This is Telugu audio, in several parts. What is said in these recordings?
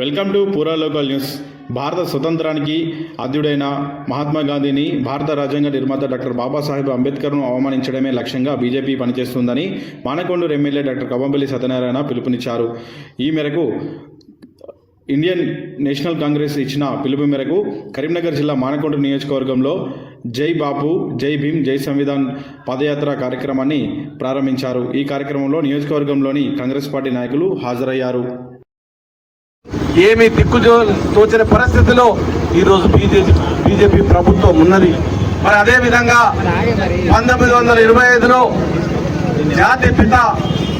Welcome to Pura local news భారత స్వతంత్రానికి అధ్యుడైన మహాత్మా గాంధీని భారత రాజ్యాంగ నిర్మాత డాక్టర్ బాబాసాహెబ్ అంబేద్కర్ను అవమానించడమే లక్ష్యంగా బీజేపీ పనిచేస్తుందని మానకొండూరు ఎమ్మెల్యే డాక్టర్ కవ్వంపల్లి సత్యనారాయణ పిలుపునిచ్చారు. ఈ మేరకు ఇండియన్ నేషనల్ కాంగ్రెస్ ఇచ్చిన పిలుపు మేరకు కరీంనగర్ జిల్లా మానకొండ నియోజకవర్గంలో జై బాపు జై భీమ్ జై సంవిధాన్ పదయాత్ర కార్యక్రమాన్ని ప్రారంభించారు. ఈ కార్యక్రమంలో నియోజకవర్గంలోని కాంగ్రెస్ పార్టీ నాయకులు హాజరయ్యారు. ఏమి దిక్కు తోచిన పరిస్థితిలో ఈరోజు బీజేపీ బీజేపీ ప్రభుత్వం ఉన్నది. మరి అదేవిధంగా పంతొమ్మిది వందల ఇరవై ఐదులో జాతి పిత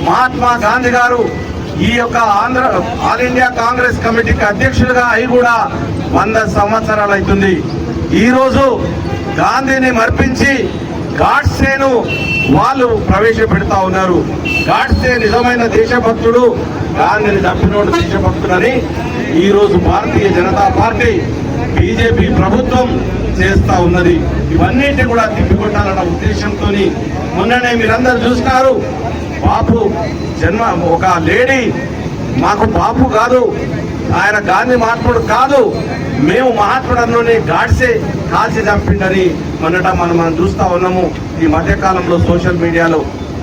మహాత్మా గాంధీ గారు ఈ యొక్క ఆంధ్ర ఆల్ ఇండియా కాంగ్రెస్ కమిటీకి అధ్యక్షులుగా అయి కూడా వంద సంవత్సరాలు అవుతుంది. ఈరోజు గాంధీని మర్పించి గాడ్సేను వాళ్ళు ప్రవేశపెడతా ఉన్నారు. గాడ్సే నిజమైన దేశభక్తుడు గాంధీని తప్పినోడు దేశభక్తుడని ఈరోజు భారతీయ జనతా పార్టీ బీజేపీ ప్రభుత్వం చేస్తా ఉన్నది. ఇవన్నిటి కూడా తిప్పికొట్టాలన్న ఉద్దేశంతో మొన్ననే మీరందరూ చూసినారు. బాపు జన్మ ఒక లేడీ మాకు బాపు కాదు ఆయన గాంధీ మహాత్ముడు కాదు మేము మహాత్ముడన్నోని గాడ్సే కాల్చి చంపిండని మొన్నట మనం మనం చూస్తా ఉన్నాము ఈ మధ్యకాలంలో సోషల్ మీడియాలో.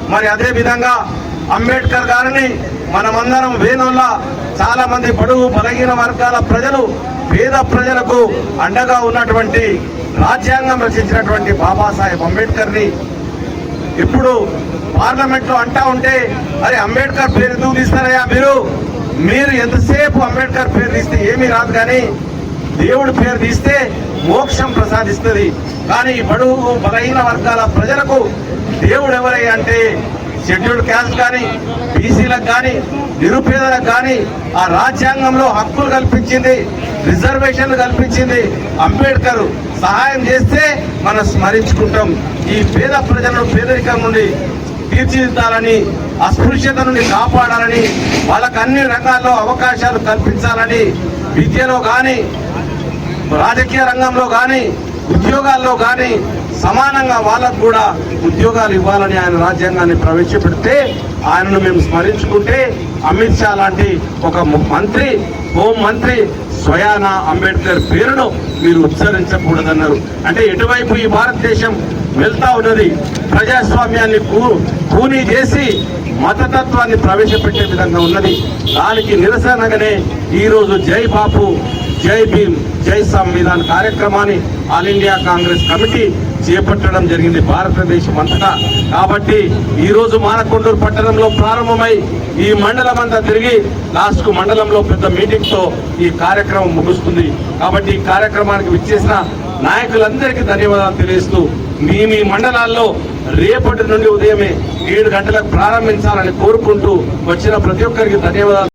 మరి అదే విధంగా అంబేద్కర్ గారిని మనమందరం వేణుల చాలా మంది బడుగు బలహీన వర్గాల ప్రజలు పేద ప్రజలకు అండగా ఉన్నటువంటి రాజ్యాంగం రచించినటువంటి బాబాసాహెబ్ అంబేద్కర్ని ఇప్పుడు పార్లమెంట్లో అంటా ఉంటే అరే అంబేద్కర్ పేరు ఎందుకు తీస్తారయ్యా మీరు? మీరు ఎంతసేపు అంబేద్కర్ పేరు తీస్తే ఏమీ రాదు కానీ దేవుడి పేరు తీస్తే మోక్షం ప్రసాదిస్తుంది. కానీ బడుగు బలహీన వర్గాల ప్రజలకు దేవుడు ఎవరై అంటే షెడ్యూల్డ్ క్యాస్ట్ కానీ బీసీలకు కానీ నిరుపేదలకు కానీ ఆ రాజ్యాంగంలో హక్కులు కల్పించింది రిజర్వేషన్లు కల్పించింది అంబేద్కర్ సహాయం చేస్తే మనం స్మరించుకుంటాం. ఈ పేద ప్రజలను పేదరికం నుండి తీర్చిదిద్దాలని అస్పృశ్యత నుండి కాపాడాలని వాళ్ళకు అన్ని రకాల్లో అవకాశాలు కల్పించాలని విద్యలో కానీ రాజకీయ రంగంలో కానీ ఉద్యోగాల్లో కానీ సమానంగా వాళ్ళకు కూడా ఉద్యోగాలు ఇవ్వాలని ఆయన రాజ్యాంగాన్ని ప్రవేశపెడితే ఆయనను మేము స్మరించుకుంటే అమిత్ షా లాంటి ఒక ము- మంత్రి హోం మంత్రి అంబేద్కర్ పేరును మీరు ఉచ్చరించకూడదన్నారు. అంటే ఎటువైపు ఈ భారతదేశం వెళ్తా ఉన్నది? ప్రజాస్వామ్యాన్ని కూనీ చేసి మతతత్వాన్ని ప్రవేశపెట్టే విధంగా ఉన్నది. దానికి నిరసనగానే ఈరోజు జై బాపు జై భీమ్ జై సంవిధాన్ కార్యక్రమాన్ని ఆల్ ఇండియా కాంగ్రెస్ కమిటీ చేపట్టడం జరిగింది భారతదేశం అంతటా కాబట్టి ఈరోజు మానకొండూరు పట్టణంలో ప్రారంభమై ఈ మండలం అంతా తిరిగి లాస్ట్కు మండలంలో పెద్ద మీటింగ్తో ఈ కార్యక్రమం ముగుస్తుంది. కాబట్టి ఈ కార్యక్రమానికి విచ్చేసిన నాయకులందరికీ ధన్యవాదాలు తెలియజేస్తూ మీ మీ మండలాల్లో రేపటి నుండి ఉదయమే ఏడు గంటలకు ప్రారంభించాలని కోరుకుంటూ వచ్చిన ప్రతి ఒక్కరికి ధన్యవాదాలు.